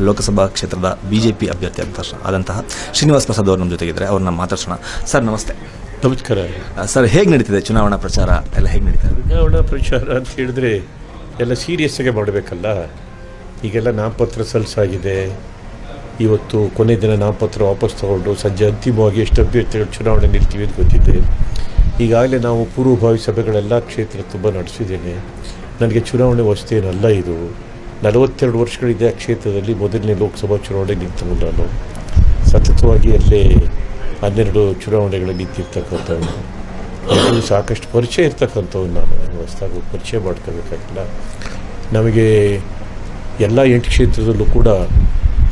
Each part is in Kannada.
ಲೋಕಸಭಾ ಕ್ಷೇತ್ರದ ಬಿಜೆಪಿ ಅಭ್ಯರ್ಥಿ ಅಂತ ಆದಂತಹ ಶ್ರೀನಿವಾಸ್ ಪ್ರಸಾದ್ ಅವರು ನಮ್ಮ ಜೊತೆಗಿದ್ದಾರೆ ಅವ್ರನ್ನ ಮಾತಾಡ್ಸೋಣ. ಸರ್ ನಮಸ್ತೆ. ನಮಸ್ಕಾರ. ಸರ್ ಹೇಗೆ ನಡೀತಿದೆ ಚುನಾವಣಾ ಪ್ರಚಾರ ಎಲ್ಲ ಹೇಗೆ ನಡೀತಿದೆ? ಚುನಾವಣಾ ಪ್ರಚಾರ ಅಂತ ಹೇಳಿದ್ರೆ ಎಲ್ಲ ಸೀರಿಯಸ್ಸಾಗೆ ಮಾಡಬೇಕಲ್ಲ. ಈಗೆಲ್ಲ ನಾಮಪತ್ರ ಸಲ್ಲಿಸಾಗಿದೆ. ಇವತ್ತು ಕೊನೆ ದಿನ ನಾಮಪತ್ರ ವಾಪಸ್ ತಗೊಂಡು ಸಂಜೆ ಅಂತಿಮವಾಗಿ ಎಷ್ಟು ಅಭ್ಯರ್ಥಿಗಳು ಚುನಾವಣೆ ನಿಲ್ತೀವಿ ಅಂತ ಗೊತ್ತಿದೆ. ಈಗಾಗಲೇ ನಾವು ಪೂರ್ವಭಾವಿ ಸಭೆಗಳೆಲ್ಲ ಕ್ಷೇತ್ರ ತುಂಬ ನಡೆಸಿದ್ದೇನೆ. ನನಗೆ ಚುನಾವಣೆ ವಸ್ತೇನಲ್ಲ ಇದು. ನಲವತ್ತೆರಡು ವರ್ಷಗಳಿದೆ ಆ ಕ್ಷೇತ್ರದಲ್ಲಿ ಮೊದಲನೇ ಲೋಕಸಭಾ ಚುನಾವಣೆ ನಿಂತು ನಾನು. ಸತತವಾಗಿ ಅಲ್ಲೇ ಹನ್ನೆರಡು ಚುನಾವಣೆಗಳಲ್ಲಿ ನಿಂತಿರ್ತಕ್ಕಂಥವನು ಅದು ಸಾಕಷ್ಟು ಪರಿಚಯ ಇರ್ತಕ್ಕಂಥವ್ನು ನಾನು. ಹೊಸದಾಗಿ ಪರಿಚಯ ಮಾಡ್ಕೋಬೇಕಾಗಿಲ್ಲ ನಮಗೆ ಎಲ್ಲ ಎಂಟು ಕ್ಷೇತ್ರದಲ್ಲೂ ಕೂಡ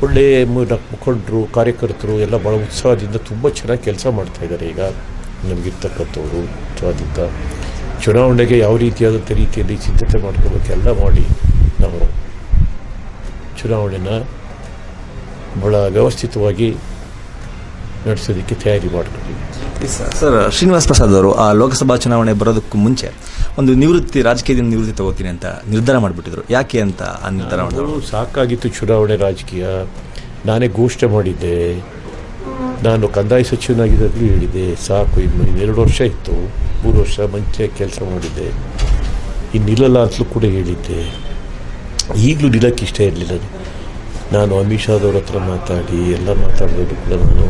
ಒಳ್ಳೆಯ ಮುಖಂಡರು, ಕಾರ್ಯಕರ್ತರು ಎಲ್ಲ ಭಾಳ ಉತ್ಸಾಹದಿಂದ ತುಂಬ ಚೆನ್ನಾಗಿ ಕೆಲಸ ಮಾಡ್ತಾ ಇದ್ದಾರೆ ಈಗ ನಮಗಿರ್ತಕ್ಕಂಥವ್ರು. ಉತ್ಸಾಹದಿಂದ ಚುನಾವಣೆಗೆ ಯಾವ ರೀತಿಯಾದಂಥ ರೀತಿಯಲ್ಲಿ ಸಿದ್ಧತೆ ಮಾಡ್ಕೋಬೇಕೆಲ್ಲ ಮಾಡಿ ನಾವು ಚುನಾವಣೆನ ಬಹಳ ವ್ಯವಸ್ಥಿತವಾಗಿ ನಡೆಸೋದಕ್ಕೆ ತಯಾರಿ ಮಾಡ್ಕೊಂಡಿದ್ದೀವಿ ಸರ್ ಶ್ರೀನಿವಾಸ್ ಪ್ರಸಾದ್ ಅವರು ಆ ಲೋಕಸಭಾ ಚುನಾವಣೆ ಬರೋದಕ್ಕೂ ಮುಂಚೆ ಒಂದು ನಿವೃತ್ತಿ ರಾಜಕೀಯದಿಂದ ನಿವೃತ್ತಿ ತಗೋತೀನಿ ಅಂತ ನಿರ್ಧಾರ ಮಾಡಿಬಿಟ್ಟಿದ್ರು. ಯಾಕೆ ಅಂತ ಆ ನಿರ್ಧಾರ ಮಾಡಿದ್ರು? ಸಾಕಾಗಿತ್ತು ಚುನಾವಣೆ ರಾಜಕೀಯ. ನಾನೇ ಘೋಷಣೆ ಮಾಡಿದ್ದೆ. ನಾನು ಕಂದಾಯ ಸಚಿವನಾಗಿದ್ದಾಗಲೂ ಹೇಳಿದ್ದೆ ಸಾಕು ಇನ್ನು ಇನ್ನೆರಡು ವರ್ಷ ಇತ್ತು. ಮೂರು ವರ್ಷ ಮುಂಚೆ ಕೆಲಸ ಮಾಡಿದ್ದೆ. ಇನ್ನಿಲ್ಲಲ್ಲ ಅಂತಲೂ ಕೂಡ ಹೇಳಿದ್ದೆ. ಈಗಲೂ ನಿಲ್ಲಕ್ಕೆ ಇಷ್ಟ ಇರಲಿಲ್ಲ ನಾನು ಅಮಿತ್ ಶಾದವ್ರ ಹತ್ರ ಮಾತಾಡಿ ಎಲ್ಲ ಮಾತಾಡೋದು ಕೂಡ ನಾನು.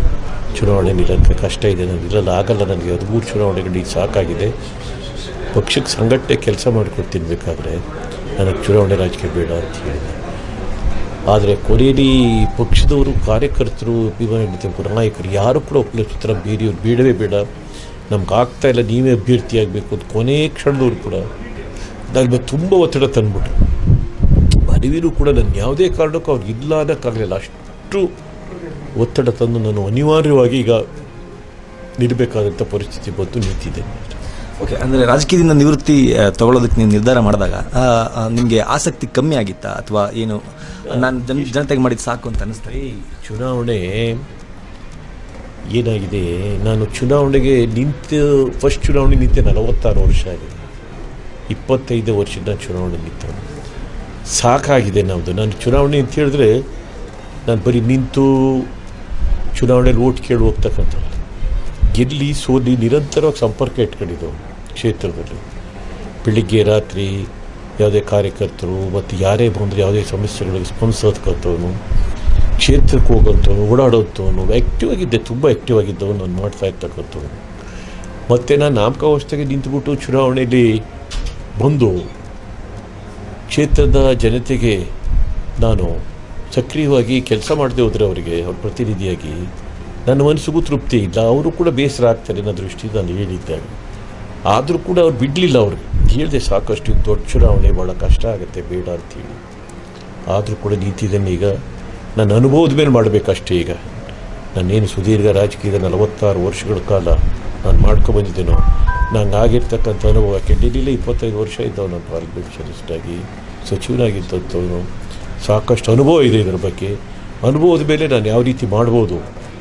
ಚುನಾವಣೆ ನಿಲ್ಲಕ್ಕೆ ಕಷ್ಟ ಇದೆ, ನಾನು ಇರಲ್ಲ ಆಗಲ್ಲ ನನಗೆ. ಹದಿಮೂರು ಚುನಾವಣೆಗಳು ಈಗ ಸಾಕಾಗಿದೆ. ಪಕ್ಷಕ್ಕೆ ಸಂಘಟನೆ ಕೆಲಸ ಮಾಡಿಕೊಡ್ತೀನಿ ಬೇಕಾದರೆ ನನಗೆ ಚುನಾವಣೆ ರಾಜಕೀಯ ಬೇಡ ಅಂತ ಹೇಳಿದೆ ಆದರೆ ಕೊನೆಯಲ್ಲಿ ಪಕ್ಷದವರು ಕಾರ್ಯಕರ್ತರು ಅಭಿಮಾನಿಗಳು ನಾಯಕರು, ಯಾರು ಕೂಡ ಒಪ್ಪಲ ಚಿತ್ರ ಬೇರೆಯವ್ರು ಬೇಡವೇ ಬೇಡ. ನಮ್ಗೆ ಆಗ್ತಾ ಇಲ್ಲ, ನೀವೇ ಅಭ್ಯರ್ಥಿಯಾಗಬೇಕು ಅಂತ ಕೊನೆ ಕ್ಷಣದವ್ರು ಕೂಡ. ನಾನು ಮೇಲೆ ತುಂಬ ಒತ್ತಡ ತಂದ್ಬಿಟ್ರು. ಮನವಿನೂ ಕೂಡ ನನ್ನ ಯಾವುದೇ ಕಾರಣಕ್ಕೂ ಅವ್ರಿಗೆ ಇಲ್ಲ ಅನ್ನೋಕ್ಕಾಗಲಿಲ್ಲ ಅಷ್ಟು ಒತ್ತಡ ತಂದು ನಾನು ಅನಿವಾರ್ಯವಾಗಿ ಈಗ ನೀಡಬೇಕಾದಂಥ ಪರಿಸ್ಥಿತಿ ಬಂತು ನಿಂತಿದೆ. ಓಕೆ ಅಂದರೆ ರಾಜಕೀಯದಿಂದ ನಿವೃತ್ತಿ ತಗೊಳ್ಳೋದಕ್ಕೆ ನೀವು ನಿರ್ಧಾರ ಮಾಡಿದಾಗ ನಿಮಗೆ ಆಸಕ್ತಿ ಕಮ್ಮಿ ಆಗಿತ್ತಾ? ಅಥವಾ ಏನು ನಾನು ಜನ ಜನತೆಗೆ ಮಾಡಿದ್ದು ಸಾಕು ಅಂತ ಅನಿಸ್ತಾ? ಈ ಚುನಾವಣೆ ಏನಾಗಿದೆ? ನಾನು ಚುನಾವಣೆಗೆ ನಿಂತು ಫಸ್ಟ್ ಚುನಾವಣೆ ನಿಂತೆ ನಲವತ್ತಾರು ವರ್ಷ ಆಗಿದೆ. ಇಪ್ಪತ್ತೈದು ವರ್ಷದ ಚುನಾವಣೆ ನಿಂತು ಸಾಕಾಗಿದೆ ನಮ್ಮದು ನಾನು ಚುನಾವಣೆ ಅಂತ ಹೇಳಿದ್ರೆ ನಾನು ಬರೀ ನಿಂತು ಚುನಾವಣೆಯಲ್ಲಿ ಓಟ್ ಕೇಳಿ ಹೋಗ್ತಕ್ಕಂಥ ಗೆಲ್ಲಿ, ಸೋಲಿ ನಿರಂತರವಾಗಿ ಸಂಪರ್ಕ ಇಟ್ಕೊಂಡಿದ್ದವು ಕ್ಷೇತ್ರದಲ್ಲಿ. ಬೆಳಿಗ್ಗೆ, ರಾತ್ರಿ ಯಾವುದೇ ಕಾರ್ಯಕರ್ತರು ಮತ್ತು ಯಾರೇ ಬಂದರೆ ಯಾವುದೇ ಸಮಸ್ಯೆಗಳಿಗೆ ಸ್ಪಂದಿಸೋದಕ್ಕಂಥವನು ಕ್ಷೇತ್ರಕ್ಕೆ ಹೋಗೋಂಥವನು, ಓಡಾಡೋಂಥವನು ಆ್ಯಕ್ಟಿವ್ ಆಗಿದ್ದೆ, ತುಂಬ ಆ್ಯಕ್ಟಿವ್ ಆಗಿದ್ದವನು ನಾನು ಮಾಡ್ತಾ ಇರ್ತಕ್ಕಂಥವನು. ಮತ್ತು ನಾನು ನಾಮಕಾವಸ್ಥೆಗೆ ನಿಂತುಬಿಟ್ಟು ಚುನಾವಣೆಯಲ್ಲಿ ಬಂದು ಕ್ಷೇತ್ರದ ಜನತೆಗೆ ನಾನು ಸಕ್ರಿಯವಾಗಿ ಕೆಲಸ ಮಾಡದೆ ಹೋದರೆ ಅವರಿಗೆ, ಅವ್ರ ಪ್ರತಿನಿಧಿಯಾಗಿ ನನ್ನ ಮನಸ್ಸಿಗೂ ತೃಪ್ತಿ ಇಲ್ಲ. ಅವರು ಕೂಡ ಬೇಸರ ಆಗ್ತಾರೆ ಅನ್ನೋ ದೃಷ್ಟಿ ನಾನು ಹೇಳಿದ್ದೆ. ಆದರೂ ಕೂಡ ಅವ್ರು ಬಿಡಲಿಲ್ಲ ಅವ್ರಿಗೆ ಹೇಳಿದೆ ಸಾಕಷ್ಟು ದೊಡ್ಡ ಚುನಾವಣೆ ಭಾಳ ಕಷ್ಟ ಆಗುತ್ತೆ, ಬೇಡ ಅಂತೇಳಿ ಆದರೂ ಕೂಡ ನಿಂತಿದ್ದೇನೆ ಈಗ ನನ್ನ ಅನುಭವದ ಮೇಲೆ ಮಾಡಬೇಕಷ್ಟೇ ಈಗ. ನಾನೇನು ಸುದೀರ್ಘ ರಾಜಕೀಯದ ನಲವತ್ತಾರು ವರ್ಷಗಳ ಕಾಲ ನಾನು ಮಾಡ್ಕೊಬಂದಿದ್ದೀನೋ ನಂಗೆ ಆಗಿರ್ತಕ್ಕಂಥ ಅನುಭವಕ್ಕೆ ಡೆಲ್ಲಿಲೇ ಇಪ್ಪತ್ತೈದು ವರ್ಷ ಇದ್ದವು ನಾನು ಪಾರ್ಲಿಮೆಂಟ್ ಸದಸ್ಯರಾಗಿ ಸಚಿವನಾಗಿದ್ದಂಥವನು. ಸಾಕಷ್ಟು ಅನುಭವ ಇದೆ ಇದರ ಬಗ್ಗೆ. ಅನುಭವದ ಮೇಲೆ ನಾನು ಯಾವ ರೀತಿ ಮಾಡ್ಬೋದು?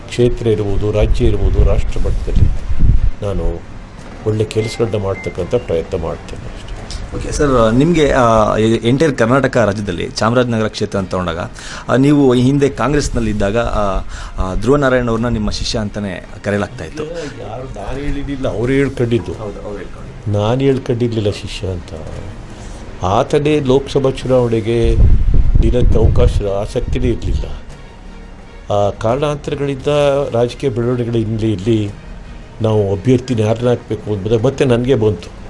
ಕ್ಷೇತ್ರ ಇರ್ಬೋದು, ರಾಜ್ಯ ಇರ್ಬೋದು, ರಾಷ್ಟ್ರ ಮಟ್ಟದಲ್ಲಿ ನಾನು ಒಳ್ಳೆ ಕೆಲಸಗಳನ್ನ ಮಾಡ್ತಕ್ಕಂಥ ಪ್ರಯತ್ನ ಮಾಡ್ತೇನೆ ಓಕೆ ಸರ್ ನಿಮಗೆ ಎಂಟೈರ್ ಕರ್ನಾಟಕ ರಾಜ್ಯದಲ್ಲಿ ಚಾಮರಾಜನಗರ ಕ್ಷೇತ್ರ ಅಂತ ತಗೊಂಡಾಗ ನೀವು ಈ ಹಿಂದೆ ಕಾಂಗ್ರೆಸ್ನಲ್ಲಿ ಇದ್ದಾಗ ಆ, ಆ, ಧ್ರುವ ನಾರಾಯಣ ಅವ್ರನ್ನ ನಿಮ್ಮ ಶಿಷ್ಯ ಅಂತಲೇ ಕರೆಯಲಾಗ್ತಾ ಇತ್ತು. ಯಾರು ನಾನು ಹೇಳಿದ್ದಿಲ್ಲ ಅವ್ರು ಹೇಳ್ಕೊಂಡಿದ್ದು. ನಾನು ಹೇಳ್ಕೊಂಡಿರಲಿಲ್ಲ ಶಿಷ್ಯ ಅಂತ. ಆತನೇ ಲೋಕಸಭಾ ಚುನಾವಣೆಗೆ ದಿನಕ್ಕೆ ಅವಕಾಶ ಆಸಕ್ತಿನೇ ಇರಲಿಲ್ಲ. ಆ ಕಾರಣಾಂತರಗಳಿಂದ ರಾಜಕೀಯ ಬೆಳವಣಿಗೆಗಳ ಹಿನ್ನೆಲೆಯಲ್ಲಿ ನಾವು ಅಭ್ಯರ್ಥಿನ ಯಾರನ್ನ ಹಾಕಬೇಕು ಅಂತ ಮತ್ತೆ ನನಗೆ ಬಂತು.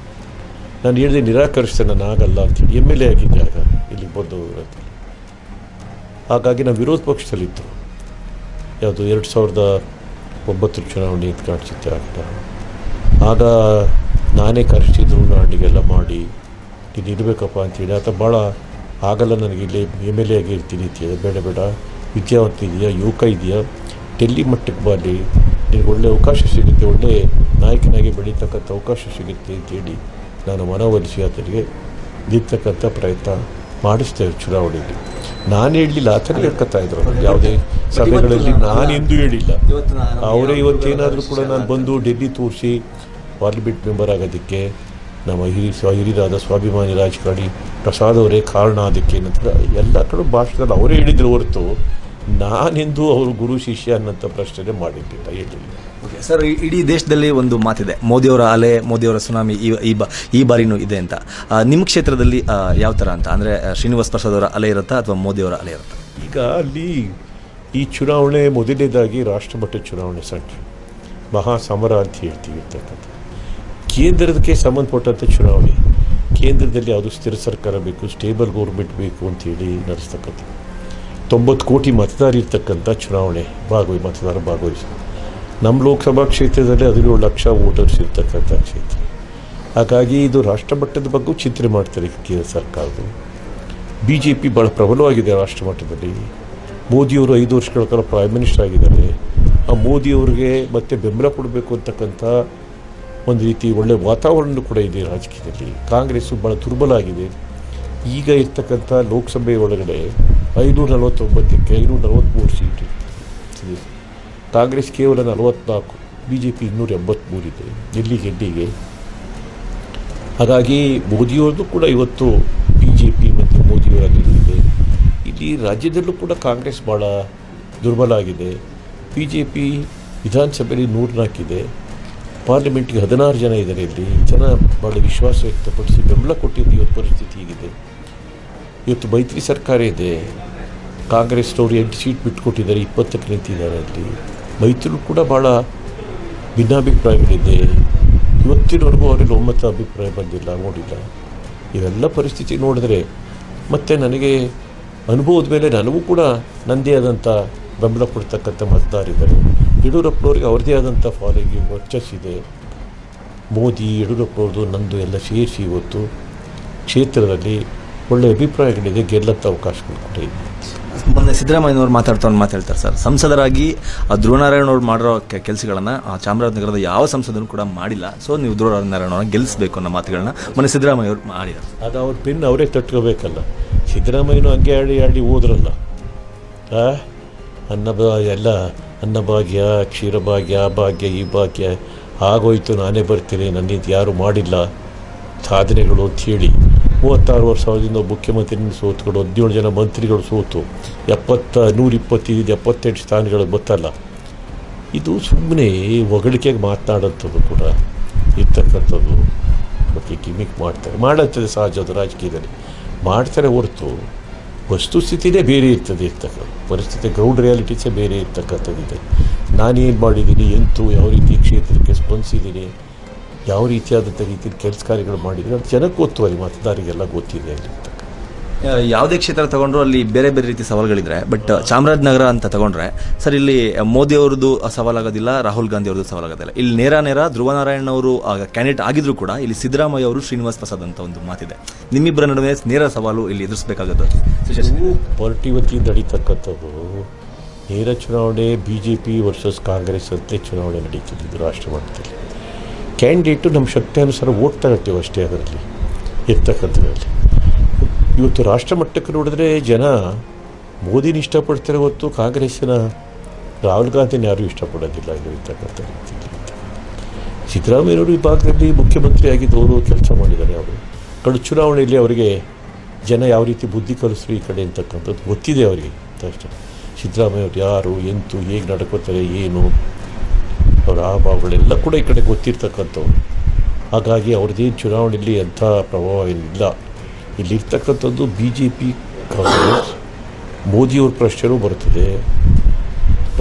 ನಾನು ಹೇಳಿದೆ, ನಿರಾಕರಿಸಿದೆ ನಾನು ಆಗಲ್ಲ ಅಂತೇಳಿ ಎಂ ಎಲ್ ಎ ಆಗಿದ್ದೆ ಆಗ ಇಲ್ಲಿಗೆ ಬಂದು ಹಾಗಾಗಿ ನಾವು ವಿರೋಧ ಪಕ್ಷದಲ್ಲಿದ್ದು ಯಾವುದು, ಎರಡು ಸಾವಿರದ ಒಂಬತ್ತರ ಚುನಾವಣೆ ಕಾಣಿಸುತ್ತೆ ಆಗ ಆಗ ನಾನೇ ಕರೆಸ್ತಿದ್ರು ನಾಡಿಗೆಲ್ಲ ಮಾಡಿ, ನೀನು ಇರಬೇಕಪ್ಪ ಅಂತೇಳಿ ಆತ ಭಾಳ, ಆಗಲ್ಲ ನನಗೆ ಇಲ್ಲಿ ಎಂ ಎಲ್ ಎ ಆಗಿ ಇರ್ತೀನಿ ಅಂತ ಬೇಡ ಬೇಡ. ವಿದ್ಯಾವಂತ ಇದೆಯಾ, ಯುವಕ ಇದೆಯಾ, ಡೆಲ್ಲಿ ಮಟ್ಟಕ್ಕೆ ಬರಲಿ ನಿನಗೆ ಒಳ್ಳೆ ಅವಕಾಶ ಸಿಗುತ್ತೆ, ಒಳ್ಳೆ ನಾಯಕನಾಗಿ ಬೆಳೀತಕ್ಕಂಥ ಅವಕಾಶ ಸಿಗುತ್ತೆ ಅಂತೇಳಿ ನಾನು ಮನವೊಲಿಸಿ ಆತನಿಗೆ ಗೆದ್ದಕ್ಕಂಥ ಪ್ರಯತ್ನ ಮಾಡಿಸ್ತೇವೆ ಚುನಾವಣೆಯಲ್ಲಿ. ನಾನು ಹೇಳಲಿಲ್ಲ ಆತನ ಹೇಳ್ಕೊತಾ ಇದ್ರು. ಯಾವುದೇ ಸಭೆಗಳಲ್ಲಿ ನಾನೆಂದೂ ಹೇಳಿಲ್ಲ. ಅವರೇ ಇವತ್ತೇನಾದರೂ ಕೂಡ ನಾನು ಬಂದು ಡೆಲ್ಲಿ ತೋರಿಸಿ ಪಾರ್ಲಿಮೆಂಟ್ ಮೆಂಬರ್ ಆಗೋದಕ್ಕೆ ನಮ್ಮ ಹಿರಿ ಸ್ವ ಹಿರಿಯರಾದ ಸ್ವಾಭಿಮಾನಿ ರಾಜಕಾರಣಿ ಪ್ರಸಾದ್ ಅವರೇ ಕಾರಣ ಅದಕ್ಕೆ ನಂತರ ಎಲ್ಲ ಕಡೆ ಭಾಷಣದಲ್ಲಿ ಅವರೇ ಹೇಳಿದ್ರು ಹೊರತು ನಾನೆಂದು ಅವರು ಗುರು ಶಿಷ್ಯ ಅನ್ನೋಂಥ ಪ್ರಶ್ನೆ ಮಾಡಿದ್ದಿಲ್ಲ ಹೇಳಿಲ್ಲ. ಓಕೆ ಸರ್ ಇಡೀ ದೇಶದಲ್ಲಿ ಒಂದು ಮಾತಿದೆ. ಮೋದಿಯವರ ಅಲೆ, ಮೋದಿಯವರ ಸುನಾಮಿ ಈ ಈ ಬಾರಿನೂ ಇದೆ ಅಂತ. ನಿಮ್ಮ ಕ್ಷೇತ್ರದಲ್ಲಿ ಯಾವ ಥರ ಅಂತ? ಅಂದರೆ ಶ್ರೀನಿವಾಸ್ ಪ್ರಸಾದ್ ಅವರ ಅಲೆ ಇರುತ್ತಾ ಅಥವಾ ಮೋದಿಯವರ ಅಲೆ ಇರುತ್ತಾ? ಈಗ ಅಲ್ಲಿ ಈ ಚುನಾವಣೆ ಮೊದಲನೇದಾಗಿ ರಾಷ್ಟ್ರಮಟ್ಟ ಚುನಾವಣೆ ಸಣ್ಣ ಮಹಾ ಸಮರ ಅಂತ ಹೇಳ್ತೀವಿ ಇರ್ತಕ್ಕಂಥ ಕೇಂದ್ರದಕ್ಕೆ ಸಂಬಂಧಪಟ್ಟಂಥ ಚುನಾವಣೆ. ಕೇಂದ್ರದಲ್ಲಿ ಯಾವುದು ಸ್ಥಿರ ಸರ್ಕಾರ ಬೇಕು, ಸ್ಟೇಬಲ್ ಗೌರ್ಮೆಂಟ್ ಬೇಕು ಅಂತೇಳಿ ನಡೆಸ್ತಕ್ಕಂಥ ತೊಂಬತ್ತು ಕೋಟಿ ಮತದಾರ ಇರ್ತಕ್ಕಂಥ ಚುನಾವಣೆ ಭಾಗವಹಿ, ಮತದಾರ ಭಾಗವಹಿಸಿ ನಮ್ಮ ಲೋಕಸಭಾ ಕ್ಷೇತ್ರದಲ್ಲಿ ಹದಿನೇಳು ಲಕ್ಷ ವೋಟರ್ಸ್ ಇರ್ತಕ್ಕಂಥ ಕ್ಷೇತ್ರ. ಹಾಗಾಗಿ ಇದು ರಾಷ್ಟ್ರಮಟ್ಟದ ಬಗ್ಗೆ ಚಿಂತನೆ ಮಾಡ್ತಾರೆ ಕೇಂದ್ರ ಸರ್ಕಾರದ್ದು. ಬಿ ಜೆ ಪಿ ಭಾಳ ಪ್ರಬಲವಾಗಿದೆ ರಾಷ್ಟ್ರ ಮಟ್ಟದಲ್ಲಿ ಮೋದಿಯವರು ಐದು ವರ್ಷಗಳ ಕಾಲ ಪ್ರೈಮ್ ಮಿನಿಸ್ಟರ್ ಆಗಿದ್ದಾರೆ. ಆ ಮೋದಿಯವರಿಗೆ ಮತ್ತೆ ಬೆಂಬಲ ಕೊಡಬೇಕು ಅಂತಕ್ಕಂಥ ಒಂದು ರೀತಿ ಒಳ್ಳೆಯ ವಾತಾವರಣ ಕೂಡ ಇದೆ ರಾಜಕೀಯದಲ್ಲಿ. ಕಾಂಗ್ರೆಸ್ಸು ಭಾಳ ದುರ್ಬಲ ಆಗಿದೆ. ಈಗ ಇರ್ತಕ್ಕಂಥ ಲೋಕಸಭೆಯ ಒಳಗಡೆ ಐನೂರ ನಲವತ್ತೊಂಬತ್ತಕ್ಕೆ ಐನೂರ ನಲವತ್ತ್ಮೂರು ಸೀಟ್ ಕಾಂಗ್ರೆಸ್ ಕೇವಲ ನಲವತ್ನಾಲ್ಕು ಬಿ ಜೆ ಪಿ ಇನ್ನೂರ ಎಂಬತ್ತ್ಮೂರಿದೆ ಎಲ್ಲಿ ಗೆಡ್ಡಿಗೆ ಹಾಗಾಗಿ ಮೋದಿಯವ್ರದ್ದು ಕೂಡ ಇವತ್ತು ಬಿ ಜೆ ಪಿ ಮತ್ತು ಮೋದಿಯವರ ಗೆಲ್ಲಿದೆ ಇಲ್ಲಿ ರಾಜ್ಯದಲ್ಲೂ ಕೂಡ ಕಾಂಗ್ರೆಸ್ ಭಾಳ ದುರ್ಬಲ ಆಗಿದೆ. ಬಿ ಜೆ ಪಿ ವಿಧಾನಸಭೆಯಲ್ಲಿ ನೂರ್ನಾಲ್ಕಿದೆ. ಪಾರ್ಲಿಮೆಂಟ್ಗೆ ಹದಿನಾರು ಜನ ಇದ್ದಾರೆ ಇಲ್ಲಿ. ಜನ ಭಾಳ ವಿಶ್ವಾಸ ವ್ಯಕ್ತಪಡಿಸಿ ಬೆಂಬಲ ಕೊಟ್ಟಿದ್ದು ಇವತ್ತು ಪರಿಸ್ಥಿತಿ ಹೀಗಿದೆ. ಇವತ್ತು ಮೈತ್ರಿ ಸರ್ಕಾರ ಇದೆ. ಕಾಂಗ್ರೆಸ್ನವರು ಎಂಟು ಸೀಟ್ ಬಿಟ್ಟುಕೊಟ್ಟಿದ್ದಾರೆ ಇಪ್ಪತ್ತಕ್ಕೆ ನಿಂತಿದ್ದಾರೆ ಅಲ್ಲಿ. ಮೈತ್ರಿ ಕೂಡ ಭಾಳ ಭಿನ್ನಾಭಿಪ್ರಾಯಗಳಿದೆ. ಇವತ್ತಿನವರೆಗೂ ಅವರಿಗೆ ಒಮ್ಮತ ಅಭಿಪ್ರಾಯ ಬಂದಿಲ್ಲ, ನೋಡಿಲ್ಲ. ಇವೆಲ್ಲ ಪರಿಸ್ಥಿತಿ ನೋಡಿದ್ರೆ ಮತ್ತು ನನಗೆ ಅನುಭವದ ಮೇಲೆ ನನಗೂ ಕೂಡ ನನ್ನದೇ ಆದಂಥ ಬೆಂಬಲ ಕೊಡ್ತಕ್ಕಂಥ ಮತದಾರಿದ್ದಾರೆ ಯಡಿಯೂರಪ್ಪನವ್ರಿಗೆ ಅವ್ರದ್ದೇ ಆದಂಥ ಫಾಲೋಗೆ ವರ್ಚಸ್ ಇದೆ. ಮೋದಿ, ಯಡಿಯೂರಪ್ಪನವ್ರದ್ದು ನಂದು ಎಲ್ಲ ಸೇರಿಸಿ ಇವತ್ತು ಕ್ಷೇತ್ರದಲ್ಲಿ ಒಳ್ಳೆಯ ಅಭಿಪ್ರಾಯಗಳಿದೆ ಗೆಲ್ಲಂಥ ಅವಕಾಶಗಳು ಕೂಡ ಇದೆ. ಮೊನ್ನೆ ಸಿದ್ದರಾಮಯ್ಯನವ್ರು ಮಾತಾಡ್ತಾ ಒಂದು ಮಾತು ಹೇಳ್ತಾರೆ ಸರ್. ಸಂಸದರಾಗಿ ಆ ಧ್ರುವನಾರಾಯಣ ಅವ್ರು ಮಾಡಿರೋ ಕೆಲಸಗಳನ್ನ ಚಾಮರಾಜನಗರದ ಯಾವ ಸಂಸದರು ಕೂಡ ಮಾಡಿಲ್ಲ. ಸೊ ನೀವು ಧ್ರುವನಾರಾಯಣ ಅವ್ರನ್ನ ಗೆಲ್ಲಿಸಬೇಕು ಅನ್ನೋ ಮಾತುಗಳನ್ನ ಮೊನ್ನೆ ಸಿದ್ದರಾಮಯ್ಯ ಅವ್ರು ಮಾಡಿದ್ದಾರೆ. ಅದು ಅವ್ರ ಪಿನ್ ಅವರೇ ತಟ್ಕೋಬೇಕಲ್ಲ. ಸಿದ್ದರಾಮಯ್ಯನೂ ಹಂಗೆ ಆಡಿ ಆಡಿ ಹೋದ್ರಲ್ಲ. ಅನ್ನ ಎಲ್ಲ ಅನ್ನಭಾಗ್ಯ ಕ್ಷೀರಭಾಗ್ಯ ಆ ಭಾಗ್ಯ, ಈ ಭಾಗ್ಯ. ಆಗೋಯ್ತು, ನಾನೇ ಬರ್ತೀನಿ, ನನ್ನಿಂದ ಯಾರೂ ಮಾಡಿಲ್ಲ. ಸಾಧನೆಗಳು ಅಂಥೇಳಿ ಮೂವತ್ತಾರು ವರ್ಷ ಅವಧಿಯಿಂದ ಮುಖ್ಯಮಂತ್ರಿ ಸೋತ್ಕೊಂಡು ಹದಿನೇಳು ಜನ ಮಂತ್ರಿಗಳು ಸೋತು, ಎಪ್ಪತ್ತ ನೂರಿಪ್ಪತ್ತೈದು ಎಪ್ಪತ್ತೆಂಟು ಸ್ಥಾನಗಳು ಗೊತ್ತಲ್ಲ ಇದು ಸುಮ್ಮನೆ ಹೊಗಳಿಕೆಗೆ ಮಾತನಾಡೋಂಥದ್ದು ಕೂಡ ಇರ್ತಕ್ಕಂಥದ್ದು ಮತ್ತು ಗಿಮಿಕ್ ಮಾಡ್ತಾರೆ. ಮಾಡುತ್ತದೆ ಸಹಜ ಅದು ರಾಜಕೀಯದಲ್ಲಿ. ಮಾಡ್ತಾರೆ ಹೊರತು ವಸ್ತುಸ್ಥಿತಿನೇ ಬೇರೆ ಇರ್ತದೆ ಇರ್ತಕ್ಕಂಥ ಪರಿಸ್ಥಿತಿ ಗ್ರೌಂಡ್ ರಿಯಾಲಿಟೀಸೇ ಬೇರೆ ಇರ್ತಕ್ಕಂಥದ್ದಿದೆ. ನಾನೇನು ಮಾಡಿದ್ದೀನಿ, ಎಂತು ಯಾವ ರೀತಿ ಕ್ಷೇತ್ರಕ್ಕೆ ಸ್ಪಂದಿಸಿದ್ದೀನಿ ಯಾವ ರೀತಿಯಾದಂಥ ರೀತಿಯಲ್ಲಿ ಕೆಲಸ ಕಾರ್ಯಗಳು ಮಾಡಿದರೆ ಅದು ಜನಕ್ಕೆ ಗೊತ್ತು ಅಲ್ಲಿ ಮತದಾರರಿಗೆಲ್ಲ ಗೊತ್ತಿದೆ ಅಲ್ಲಿ ಯಾವುದೇ ಕ್ಷೇತ್ರ ತಗೊಂಡ್ರು ಅಲ್ಲಿ ಬೇರೆ ಬೇರೆ ರೀತಿ ಸವಾಲುಗಳಿದ್ರೆ ಬಟ್ ಚಾಮರಾಜನಗರ ಅಂತ ತಗೊಂಡ್ರೆ ಸರ್ ಇಲ್ಲಿ ಮೋದಿ ಅವ್ರದ್ದು ಸವಾಲಾಗೋದಿಲ್ಲ ರಾಹುಲ್ ಗಾಂಧಿ ಅವ್ರದ್ದು ಸವಾಲಾಗೋದಿಲ್ಲ. ಇಲ್ಲಿ ನೇರ ನೇರ ಧ್ರುವನಾರಾಯಣ ಅವರು ಕ್ಯಾಂಡಿಡೇಟ್ ಆಗಿದ್ರು ಕೂಡ ಇಲ್ಲಿ ಸಿದ್ದರಾಮಯ್ಯ ಅವರು ಶ್ರೀನಿವಾಸ್ ಪ್ರಸಾದ್ ಅಂತ ಒಂದು ಮಾತಿದೆ. ನಿಮ್ಮಿಬ್ಬರ ನಡುವೆ ನೇರ ಸವಾಲು ಇಲ್ಲಿ ಎದುರಿಸಬೇಕಾಗದ್ದು. ಪಾರ್ಟಿ ವತಿಯಿಂದ ನಡೀತಕ್ಕಂಥದ್ದು ನೇರ ಚುನಾವಣೆ B J P versus Congress ಅಂತ ಚುನಾವಣೆ ನಡೀತಿದ್ದು ರಾಷ್ಟ್ರ ಮಟ್ಟದಲ್ಲಿ. ಕ್ಯಾಂಡಿಡೇಟು ನಮ್ಮ ಶಕ್ತಿ ಅನುಸಾರ ಓಟ್ ತಗೊಳ್ತೀವಿ ಅಷ್ಟೇ ಅದರಲ್ಲಿ, ಇರ್ತಕ್ಕಂಥದ್ರಲ್ಲಿ. ಇವತ್ತು ರಾಷ್ಟ್ರ ಮಟ್ಟಕ್ಕೆ ನೋಡಿದ್ರೆ ಜನ ಮೋದಿನ ಇಷ್ಟಪಡ್ತಾರೆ ಹೊತ್ತು ಕಾಂಗ್ರೆಸ್ಸಿನ ರಾಹುಲ್ ಗಾಂಧಿನ ಯಾರೂ ಇಷ್ಟಪಡೋದಿಲ್ಲ ಇರ್ತಕ್ಕಂಥ ರೀತಿಯಲ್ಲಿ. ಸಿದ್ದರಾಮಯ್ಯನವರು ಈ ಭಾಗದಲ್ಲಿ ಮುಖ್ಯಮಂತ್ರಿ ಕೆಲಸ ಮಾಡಿದ್ದಾರೆ ಅವರು. ಕಳೆದ ಚುನಾವಣೆಯಲ್ಲಿ ಅವರಿಗೆ ಜನ ಯಾವ ರೀತಿ ಬುದ್ಧಿ ಕಲಿಸ್ರು ಈ ಕಡೆ ಅಂತಕ್ಕಂಥದ್ದು ಗೊತ್ತಿದೆ ಅವರಿಗೆ. ಅಷ್ಟೇ. ಸಿದ್ದರಾಮಯ್ಯವ್ರು ಯಾರು, ಎಂತು, ಹೇಗೆ ನಡ್ಕೋತಾರೆ, ಏನು ಅವರ ಹಾವಭಾವಗಳೆಲ್ಲ ಕೂಡ ಈ ಕಡೆ ಗೊತ್ತಿರ್ತಕ್ಕಂಥವ್ರು ಹಾಗಾಗಿ ಅವ್ರದ್ದೇನು ಚುನಾವಣೆಯಲ್ಲಿ ಅಂಥ ಪ್ರಭಾವ ಏನಿಲ್ಲ. ಇಲ್ಲಿರ್ತಕ್ಕಂಥದ್ದು ಬಿ ಜೆ ಪಿ ಕಾಂಗ್ರೆಸ್, ಮೋದಿಯವ್ರ ಪ್ರಶ್ನೆನೂ ಬರ್ತದೆ.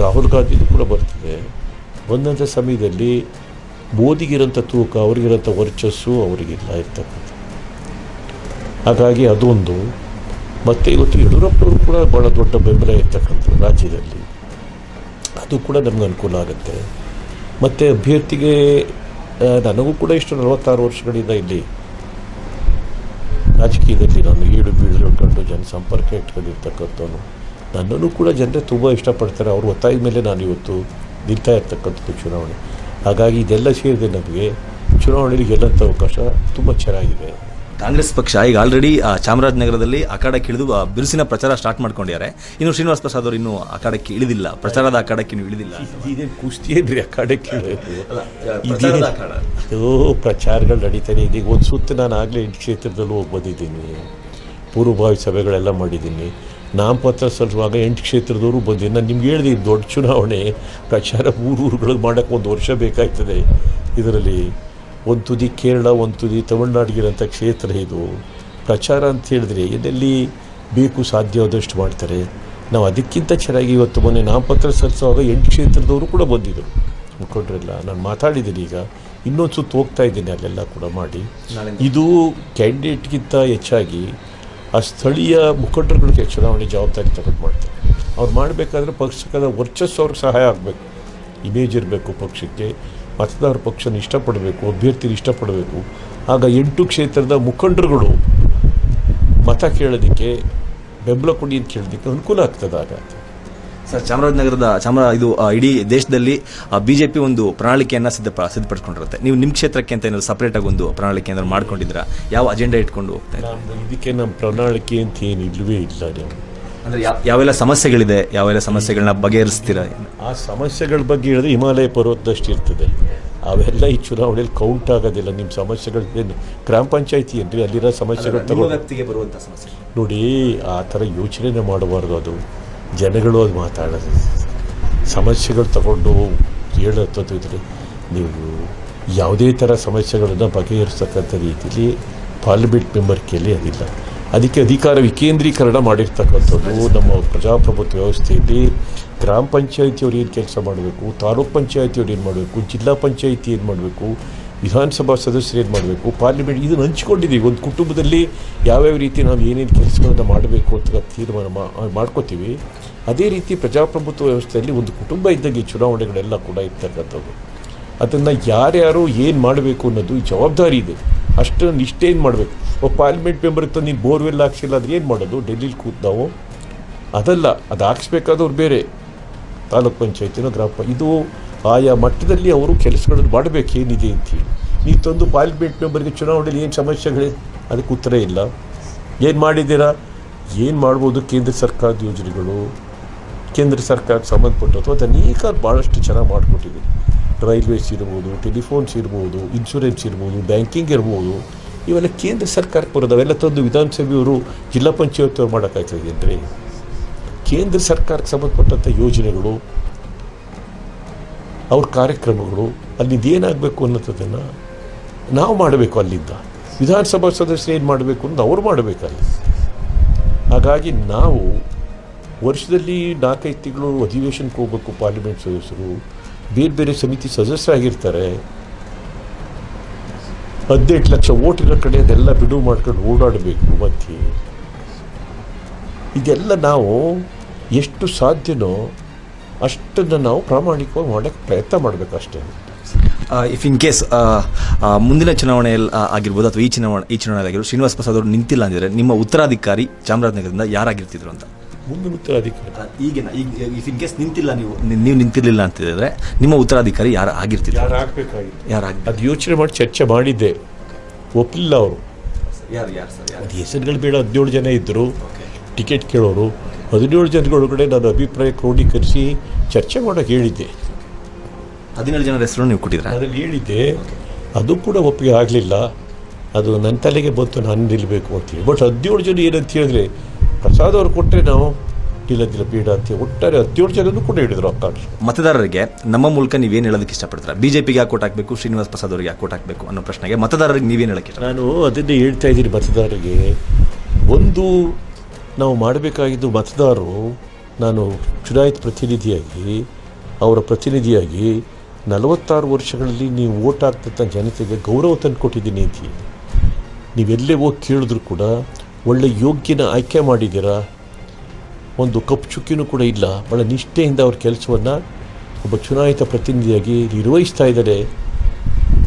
ರಾಹುಲ್ ಗಾಂಧಿದು ಕೂಡ ಬರ್ತದೆ. ಬಂದಂಥ ಸಮಯದಲ್ಲಿ ಮೋದಿಗಿರೋಂಥ ತೂಕ, ಅವ್ರಿಗಿರೋಂಥ ವರ್ಚಸ್ಸು ಅವರಿಗಿಲ್ಲ ಇರ್ತಕ್ಕಂಥ ಹಾಗಾಗಿ ಅದೊಂದು. ಮತ್ತು ಇವತ್ತು ಯಡಿಯೂರಪ್ಪನವರು ಕೂಡ ಭಾಳ ದೊಡ್ಡ ಬೆಂಬಲ ಇರ್ತಕ್ಕಂಥ ರಾಜ್ಯದಲ್ಲಿ. ಅದು ಕೂಡ ನಮ್ಗೆ ಅನುಕೂಲ ಆಗುತ್ತೆ. ಮತ್ತು ಅಭ್ಯರ್ಥಿಗೆ ನನಗೂ ಕೂಡ ಇಷ್ಟು ನಲವತ್ತಾರು ವರ್ಷಗಳಿಂದ ಇಲ್ಲಿ ರಾಜಕೀಯದಲ್ಲಿ ನಾನು ಏಳು ಬೀಳು ಜನ ಸಂಪರ್ಕ ಇಟ್ಕೊಂಡಿರ್ತಕ್ಕಂಥವನು. ನನ್ನನ್ನು ಕೂಡ ಜನರೇ ತುಂಬ ಇಷ್ಟಪಡ್ತಾರೆ. ಅವ್ರ ಒತ್ತಾಯದ ಮೇಲೆ ನಾನು ಇವತ್ತು ನಿಲ್ತಾ ಇರ್ತಕ್ಕಂಥದ್ದು ಚುನಾವಣೆ. ಹಾಗಾಗಿ ಇದೆಲ್ಲ ಸೇರಿದೆ ನಮಗೆ. ಚುನಾವಣೆಯಲ್ಲಿ ಗೆಲ್ಲಂಥ ಅವಕಾಶ ತುಂಬ ಚೆನ್ನಾಗಿದೆ. ಕಾಂಗ್ರೆಸ್ ಪಕ್ಷ ಈಗ ಆಲ್ರೆಡಿ ಚಾಮರಾಜನಗರದಲ್ಲಿ ಅಖಾಡಕ್ಕೆ ಇಳಿದು ಬಿರುಸಿನ ಪ್ರಚಾರ ಸ್ಟಾರ್ಟ್ ಮಾಡ್ಕೊಂಡಿದ್ದಾರೆ. ಇನ್ನು ಶ್ರೀನಿವಾಸ್ ಪ್ರಸಾದ್ ಅವರು ಇನ್ನು ಅಖಾಡಕ್ಕೆ ಇಳಿದಿಲ್ಲ. ಪ್ರಚಾರದ ಅಖಾಡಕ್ಕೆ ಇನ್ನೂ ಇಳಿದಿಲ್ಲ ಇದೇನು ಕುಸ್ತಿ ಏನ್ರಿ ಆ ಕಡೆ ಕೇಳೋದು ಪ್ರಚಾರದ ಅಖಾಡ. ಇದು ಪ್ರಚಾರಗಳು ನಡೀತಾನೆ ಇದೀಗ ಈಗ ಒಂದು ಸುತ್ತ ನಾನು ಆಗಲೇ ಎಂಟು ಕ್ಷೇತ್ರದಲ್ಲೂ ಹೋಗಿ ಬಂದಿದ್ದೀನಿ. ಪೂರ್ವಭಾವಿ ಸಭೆಗಳೆಲ್ಲ ಮಾಡಿದ್ದೀನಿ. ನಾಮಪತ್ರ ಸಲ್ಲಿಸುವಾಗ ಎಂಟು ಕ್ಷೇತ್ರದವರು ಬಂದಿದ್ದೀನಿ ನಾನು ನಿಮ್ಗೆ ಹೇಳಿದೆ ಇದು ದೊಡ್ಡ ಚುನಾವಣೆ ಪ್ರಚಾರ ಊರು ಊರುಗಳಿಗೆ ಮಾಡೋಕ್ಕೆ ಒಂದು ವರ್ಷ ಬೇಕಾಗ್ತದೆ ಇದರಲ್ಲಿ ಒಂದು ತುದಿ ಕೇರಳ ಒಂದು ತುದಿ ತಮಿಳ್ನಾಡಿಗಿರೋಂಥ ಕ್ಷೇತ್ರ ಇದು. ಪ್ರಚಾರ ಅಂತ ಹೇಳಿದ್ರೆ ಎಲ್ಲೆಲ್ಲಿ ಬೇಕು ಸಾಧ್ಯವಾದಷ್ಟು ಮಾಡ್ತಾರೆ. ನಾವು ಅದಕ್ಕಿಂತ ಚೆನ್ನಾಗಿ ಇವತ್ತು ಮೊನ್ನೆ ನಾಮಪತ್ರ ಸಲ್ಲಿಸುವಾಗ ಎಂಟು ಕ್ಷೇತ್ರದವರು ಕೂಡ ಬಂದಿದ್ದರು ಮುಖಂಡರೆಲ್ಲ ನಾನು ಮಾತಾಡಿದ್ದೀನಿ ಈಗ. ಇನ್ನೊಂದು ಸುತ್ತ ಹೋಗ್ತಾ ಇದ್ದೀನಿ ಅಲ್ಲೆಲ್ಲ ಕೂಡ ಮಾಡಿ. ಇದು ಕ್ಯಾಂಡಿಡೇಟ್ಗಿಂತ ಹೆಚ್ಚಾಗಿ ಆ ಸ್ಥಳೀಯ ಮುಖಂಡರುಗಳಿಗೆ ಚುನಾವಣೆ ಜವಾಬ್ದಾರಿ ತಗೊಂಡು ಮಾಡ್ತಾರೆ. ಅವ್ರು ಮಾಡಬೇಕಾದ್ರೆ ಪಕ್ಷದ ವರ್ಚಸ್ಸು ಅವ್ರಿಗೆ ಸಹಾಯ ಆಗಬೇಕು. ಇಮೇಜ್ ಇರಬೇಕು ಪಕ್ಷಕ್ಕೆ. ಮತದಾರ ಪಕ್ಷನ ಇಷ್ಟಪಡಬೇಕು ಅಭ್ಯರ್ಥಿನ ಇಷ್ಟಪಡಬೇಕು. ಆಗ ಎಂಟು ಕ್ಷೇತ್ರದ ಮುಖಂಡರುಗಳು ಮತ ಕೇಳೋದಕ್ಕೆ ಬೆಂಬಲ ಕೊಡಿ ಅಂತ ಕೇಳೋದಕ್ಕೆ ಅನುಕೂಲ ಆಗ್ತದೆ ಆಗ ಸರ್ ಚಾಮರಾಜನಗರದ ಚಾಮರ ಇದು ಇಡೀ ದೇಶದಲ್ಲಿ ಬಿಜೆಪಿ ಒಂದು ಪ್ರಣಾಳಿಕೆಯನ್ನು ಸಿದ್ಧ ಸಿದ್ಧಪಡಿಸ್ಕೊಂಡಿರುತ್ತೆ. ನೀವು ನಿಮ್ಮ ಕ್ಷೇತ್ರಕ್ಕೆ ಅಂತ ಏನಾದ್ರು ಸಪ್ರೇಟಾಗಿ ಆಗಿ ಒಂದು ಪ್ರಣಾಳಿಕೆ ಏನಾದ್ರು ಮಾಡ್ಕೊಂಡಿದ್ದೀರಾ? ಯಾವ ಅಜೆಂಡಾ ಇಟ್ಕೊಂಡು ಹೋಗ್ತಾ ಇದಕ್ಕೆ ನಮ್ಮ ಪ್ರಣಾಳಿಕೆ ಅಂತ ಏನು ಇಲ್ಲವೇ ಇಲ್ಲ ನೀವು ಅಂದ್ರೆ ಯಾವೆಲ್ಲ ಸಮಸ್ಯೆಗಳಿದೆ ಯಾವೆಲ್ಲ ಸಮಸ್ಯೆಗಳನ್ನ ಬಗೆಹರಿಸ್ತೀರಾ? ಆ ಸಮಸ್ಯೆಗಳ ಬಗ್ಗೆ ಹೇಳಿದ್ರೆ ಹಿಮಾಲಯ ಪರ್ವತದಷ್ಟು ಇರ್ತದೆ. ಅವೆಲ್ಲ ಈ ಚುನಾವಣೆಯಲ್ಲಿ ಕೌಂಟ್ ಆಗೋದಿಲ್ಲ. ನಿಮ್ಮ ಸಮಸ್ಯೆಗಳು ಏನು? ಗ್ರಾಮ ಪಂಚಾಯತಿ ಏನ್ರಿ? ಅಲ್ಲಿರೋ ಸಮಸ್ಯೆಗಳು ತಗೊಂಡು ವ್ಯಕ್ತಿಗೆ ಬರುವಂತ ಸಮಸ್ಯೆ. ನೋಡಿ ಆ ಥರ ಯೋಚನೆ ಮಾಡಬಾರ್ದು ಅದು. ಜನಗಳು ಅದು ಮಾತಾಡೋದು. ಸಮಸ್ಯೆಗಳು ತಗೊಂಡು ಹೇಳೋದಿದ್ರೆ ನೀವು ಯಾವುದೇ ಥರ ಸಮಸ್ಯೆಗಳನ್ನು ಬಗೆಹರಿಸ್ತಕ್ಕಂಥ ರೀತಿಯಲ್ಲಿ ಪಾರ್ಲಿಮೆಂಟ್ ಮೆಂಬರ್ ಕೇಳಿ ಅದಿಲ್ಲ. ಅದಕ್ಕೆ ಅಧಿಕಾರ ವಿಕೇಂದ್ರೀಕರಣ ಮಾಡಿರ್ತಕ್ಕಂಥದ್ದು ನಮ್ಮ ಪ್ರಜಾಪ್ರಭುತ್ವ ವ್ಯವಸ್ಥೆಯಲ್ಲಿ ಗ್ರಾಮ ಪಂಚಾಯತಿಯವ್ರು ಏನು ಕೆಲಸ ಮಾಡಬೇಕು, ತಾಲೂಕ್ ಪಂಚಾಯತಿಯವ್ರು ಏನು ಮಾಡಬೇಕು, ಜಿಲ್ಲಾ ಪಂಚಾಯಿತಿ ಏನು ಮಾಡಬೇಕು, ವಿಧಾನಸಭಾ ಸದಸ್ಯರು ಏನು ಮಾಡಬೇಕು, ಪಾರ್ಲಿಮೆಂಟ್ ಇದನ್ನು ಹಂಚ್ಕೊಂಡಿದ್ದೀವಿ. ಒಂದು ಕುಟುಂಬದಲ್ಲಿ ಯಾವ್ಯಾವ ರೀತಿ ನಾವು ಏನೇನು ಕೆಲಸಗಳನ್ನು ಮಾಡಬೇಕು ಅಂತ ತೀರ್ಮಾನ ಮಾಡ್ಕೋತೀವಿ. ಅದೇ ರೀತಿ ಪ್ರಜಾಪ್ರಭುತ್ವ ವ್ಯವಸ್ಥೆಯಲ್ಲಿ ಒಂದು ಕುಟುಂಬ ಇದ್ದಂಗೆ ಚುನಾವಣೆಗಳೆಲ್ಲ ಕೂಡ ಇರ್ತಕ್ಕಂಥದ್ದು. ಅದನ್ನು ಯಾರ್ಯಾರು ಏನು ಮಾಡಬೇಕು ಅನ್ನೋದು ಜವಾಬ್ದಾರಿ ಇದೆ. ಅಷ್ಟು ನಿಷ್ಠೇನು ಮಾಡಬೇಕು? ಒಬ್ಬ ಪಾರ್ಲಿಮೆಂಟ್ ಮೆಂಬರ್ಗೆ ತಂದು ನೀನು ಬೋರ್ವೆಲ್ ಹಾಕ್ಸಿಲ್ಲ ಅಂದ್ರೆ ಏನು ಮಾಡೋದು? ಡೆಲ್ಲಿಲಿ ಕೂತ್ ನಾವು? ಅದಲ್ಲ, ಅದು ಹಾಕ್ಸ್ಬೇಕಾದವ್ರು ಬೇರೆ. ತಾಲೂಕ್ ಪಂಚಾಯತಿನೋ ಗ್ರಾಮ ಇದು ಆಯಾ ಮಟ್ಟದಲ್ಲಿ ಅವರು ಕೆಲಸಗಳನ್ನು ಮಾಡಬೇಕು, ಏನಿದೆ ಅಂತೇಳಿ ನೀವು ತಂದು ಪಾರ್ಲಿಮೆಂಟ್ ಮೆಂಬರ್ಗೆ ಚುನಾವಣೆಯಲ್ಲಿ ಏನು ಸಮಸ್ಯೆಗಳೇ? ಅದಕ್ಕೆ ಉತ್ತರ ಇಲ್ಲ. ಏನು ಮಾಡಿದ್ದೀರಾ? ಏನು ಮಾಡ್ಬೋದು ಕೇಂದ್ರ ಸರ್ಕಾರದ ಯೋಜನೆಗಳು? ಕೇಂದ್ರ ಸರ್ಕಾರಕ್ಕೆ ಸಂಬಂಧಪಟ್ಟದ್ದು ಅದು ಅನೇಕ ಭಾಳಷ್ಟು ಚೆನ್ನಾಗಿ ಮಾಡಿಕೊಟ್ಟಿದೆ ರೈಲ್ವೇಸ್ ಇರ್ಬೋದು, ಟೆಲಿಫೋನ್ಸ್ ಇರ್ಬೋದು ಇನ್ಶೂರೆನ್ಸ್ ಇರ್ಬೋದು ಬ್ಯಾಂಕಿಂಗ್ ಇರ್ಬೋದು, ಇವೆಲ್ಲ ಕೇಂದ್ರ ಸರ್ಕಾರಕ್ಕೆ ಬರೋದು ಅವೆಲ್ಲ ತಂದು ವಿಧಾನಸಭೆಯವರು ಜಿಲ್ಲಾ ಪಂಚಾಯತ್ ಮಾಡೋಕ್ಕಾಗ್ತದೆ ಅಂದರೆ ಕೇಂದ್ರ ಸರ್ಕಾರಕ್ಕೆ ಸಂಬಂಧಪಟ್ಟಂಥ ಯೋಜನೆಗಳು, ಅವ್ರ ಕಾರ್ಯಕ್ರಮಗಳು ಅಲ್ಲಿಂದ ಏನಾಗಬೇಕು ಅನ್ನೋದನ್ನು ನಾವು ಮಾಡಬೇಕು ಅಲ್ಲಿಂದ. ವಿಧಾನಸಭಾ ಸದಸ್ಯರು ಏನು ಮಾಡಬೇಕು ಅಂತ ಅವ್ರು ಮಾಡಬೇಕಲ್ಲಿ ಹಾಗಾಗಿ ನಾವು ವರ್ಷದಲ್ಲಿ ನಾಲ್ಕೈದು ತಿಂಗಳು ಅಧಿವೇಶನಕ್ಕೆ ಹೋಗ್ಬೇಕು ಪಾರ್ಲಿಮೆಂಟ್ ಸದಸ್ಯರು. ಬೇರೆ ಬೇರೆ ಸಮಿತಿ ಸದಸ್ಯರಾಗಿರ್ತಾರೆ ಹದಿನೆಂಟು ಲಕ್ಷ ಓಟ್ ಇರೋ ಕಡೆ ಅದೆಲ್ಲ ಬಿಡುವು ಮಾಡ್ಕೊಂಡು ಓಡಾಡಬೇಕು ಮತ್ತೆ. ಇದೆಲ್ಲ ನಾವು ಎಷ್ಟು ಸಾಧ್ಯನೋ ಅಷ್ಟನ್ನು ನಾವು ಪ್ರಾಮಾಣಿಕವಾಗಿ ಮಾಡೋಕ್ಕೆ ಪ್ರಯತ್ನ ಮಾಡಬೇಕು ಅಷ್ಟೇ. ಇಫ್ ಇನ್ ಕೇಸ್ ಮುಂದಿನ ಚುನಾವಣೆಯಲ್ಲಿ ಆಗಿರ್ಬೋದು ಅಥವಾ ಈ ಚುನಾವಣೆ ಈ ಚುನಾವಣೆ ಆಗಿರ್ಬೋದು ಶ್ರೀನಿವಾಸ್ ಪ್ರಸಾದ್ ಅವರು ನಿಂತಿಲ್ಲ ಅಂದಿದ್ರೆ ನಿಮ್ಮ ಉತ್ತರಾಧಿಕಾರಿ ಚಾಮರಾಜನಗರದಿಂದ ಯಾರಾಗಿರ್ತಿದ್ರು ಅಂತ? ಮುಂದಿನ ಉತ್ತರಾಧಿಕಾರಿ. ಈಗಿನ ಈಗ ಇಫ್ ಇನ್ ಕೇಸ್ ನಿಂತಿಲ್ಲ ನೀವು ನೀವು ನಿಂತಿರ್ಲಿಲ್ಲ ಅಂತಿದ್ರೆ ನಿಮ್ಮ ಉತ್ತರಾಧಿಕಾರಿ ಯಾರು ಆಗಿರ್ತಿದ್ರು? ಯಾರು ಆಗಬೇಕಾಗಿತ್ತು ಯಾರು ಅದು ಯೋಚನೆ ಮಾಡಿ ಚರ್ಚೆ ಮಾಡಿದ್ದೆ. ಒಪ್ಪಿಲ್ಲ ಅವರು. ಯಾರು ಯಾರು ಸರ್ ಯಾರು? ಅದು ಹೆಸರುಗಳು ಬೇಡ ಹದಿನೇಳು ಜನ ಇದ್ದರು ಟಿಕೆಟ್ ಕೇಳೋರು. ಹದಿನೇಳು ಜನಗಳೊಳಗಡೆ ನಾನು ಅಭಿಪ್ರಾಯ ಕ್ರೋಢೀಕರಿಸಿ ಚರ್ಚೆ ಮಾಡೋಕೆ ಹೇಳಿದ್ದೆ. ಹದಿನೇಳು ಜನರ ಹೆಸರು ನೀವು ಕೊಟ್ಟಿದ್ರೆ? ಅದರಲ್ಲಿ ಹೇಳಿದ್ದೆ ಅದು ಕೂಡ ಒಪ್ಪಿಗೆ ಆಗಲಿಲ್ಲ. ಅದು ನನ್ನ ತಲೆಗೆ ಬಂತು ನಾನು ನಿಲ್ಲಬೇಕು ಅಂತೇಳಿ ಬಟ್ ಹದಿನೇಳು ಜನ ಏನಂತ ಹೇಳಿದ್ರೆ ಪ್ರಸಾದ್ ಅವ್ರು ಕೊಟ್ಟರೆ ನಾವು ಇಲ್ಲದಿಲ್ಲ ಬೇಡ ಅಂತ ಒಟ್ಟಾರೆ ಹತ್ತೇಳು ಜನ ಕೂಡ ಹೇಳಿದ್ರು ಅಕ್ಕ ಮತದಾರರಿಗೆ ನಮ್ಮ ಮೂಲಕ ನೀವೇನು ಹೇಳೋದಕ್ಕೆ ಇಷ್ಟಪಡ್ತೀರಾ? ಬಿಜೆಪಿಗೆ ಯಾಕೆ ಕೋಟ್ ಹಾಕಬೇಕು ಶ್ರೀನಿವಾಸ್ ಪ್ರಸಾದ್ ಅವರಿಗೆ ಯಾಕೆ ಕೋಟ್ ಹಾಕಬೇಕು ಅನ್ನೋ ಪ್ರಶ್ನೆಗೆ ಮತದಾರರಿಗೆ ನೀವೇನು ಹೇಳಕ್ಕೆ ಇಷ್ಟ ನಾನು ಅದನ್ನೇ ಹೇಳ್ತಾ ಇದ್ದೀನಿ ಮತದಾರರಿಗೆ. ಒಂದು ನಾವು ಮಾಡಬೇಕಾಗಿದ್ದು ಮತದಾರರು ನಾನು ಚುನಾಯಿತ ಪ್ರತಿನಿಧಿಯಾಗಿ ಅವರ ಪ್ರತಿನಿಧಿಯಾಗಿ ನಲವತ್ತಾರು ವರ್ಷಗಳಲ್ಲಿ ನೀವು ಓಟ್ ಹಾಕ್ತಂಥ ಜನತೆಗೆ ಗೌರವ ತಂದು ಕೊಟ್ಟಿದ್ದೀನಿ ಅಂತ ಹೇಳಿ. ನೀವೆಲ್ಲೇ ಹೋಗಿ ಕೇಳಿದ್ರು ಕೂಡ ಒಳ್ಳೆ ಯೋಗ್ಯನ ಆಯ್ಕೆ ಮಾಡಿದ್ದೀರಾ? ಒಂದು ಕಪ್ಪು ಚುಕ್ಕಿನೂ ಕೂಡ ಇಲ್ಲ. ಬಹಳ ನಿಷ್ಠೆಯಿಂದ ಅವ್ರ ಕೆಲಸವನ್ನು ಒಬ್ಬ ಚುನಾಯಿತ ಪ್ರತಿನಿಧಿಯಾಗಿ ನಿರ್ವಹಿಸ್ತಾ ಇದ್ದಾರೆ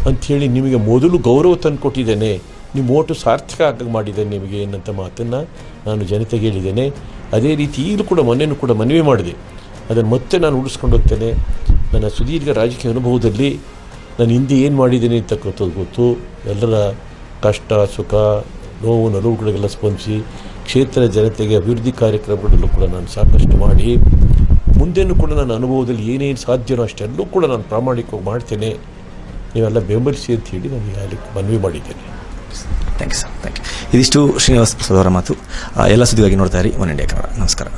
ಅಂಥೇಳಿ ನಿಮಗೆ ಮೊದಲು ಗೌರವ ತಂದು ಕೊಟ್ಟಿದ್ದೇನೆ. ನಿಮ್ಮ ಓಟು ಸಾರ್ಥಕ ಆಗಿ ಮಾಡಿದ್ದೇನೆ ನಿಮಗೆ ಏನಂತ ಮಾತನ್ನು ನಾನು ಜನತೆಗೆ ಹೇಳಿದ್ದೇನೆ. ಅದೇ ರೀತಿ ಈಗಲೂ ಕೂಡ ಮೊನ್ನೆನೂ ಕೂಡ ಮನವಿ ಮಾಡಿದೆ. ಅದನ್ನು ಮತ್ತೆ ನಾನು ಉಳಿಸ್ಕೊಂಡು ಹೋಗ್ತೇನೆ. ನನ್ನ ಸುದೀರ್ಘ ರಾಜಕೀಯ ಅನುಭವದಲ್ಲಿ ನಾನು ಹಿಂದೆ ಏನು ಮಾಡಿದ್ದೇನೆ ಅಂತಕ್ಕಂಥದ್ದು ಗೊತ್ತು. ಎಲ್ಲರ ಕಷ್ಟ, ಸುಖ ನೋವು ನಲುವುಗಳಿಗೆಲ್ಲ ಸ್ಪಂದಿಸಿ ಕ್ಷೇತ್ರ ಜನತೆಗೆ ಅಭಿವೃದ್ಧಿ ಕಾರ್ಯಕ್ರಮಗಳಲ್ಲೂ ಕೂಡ ನಾನು ಸಾಕಷ್ಟು ಮಾಡಿ, ಮುಂದೆನೂ ಕೂಡ ನನ್ನ ಅನುಭವದಲ್ಲಿ ಏನೇನು ಸಾಧ್ಯನೋ ಅಷ್ಟೆಲ್ಲೂ ಕೂಡ ನಾನು ಪ್ರಾಮಾಣಿಕವಾಗಿ ಮಾಡ್ತೇನೆ. ನೀವೆಲ್ಲ ಬೆಂಬಲಿಸಿ ಅಂತ ಹೇಳಿ ನಾನು ಅಲ್ಲಿ ಮನವಿ ಮಾಡಿದ್ದೇನೆ. Thank you sir thank you ಇದಿಷ್ಟು ಶ್ರೀನಿವಾಸ ಪ್ರಸಾದ್ ಅವರ ಮಾತು ಎಲ್ಲ ಸುದ್ದಿಗಾಗಿ ನೋಡ್ತಾ ಇರಿ. One India Kannada. ನಮಸ್ಕಾರ.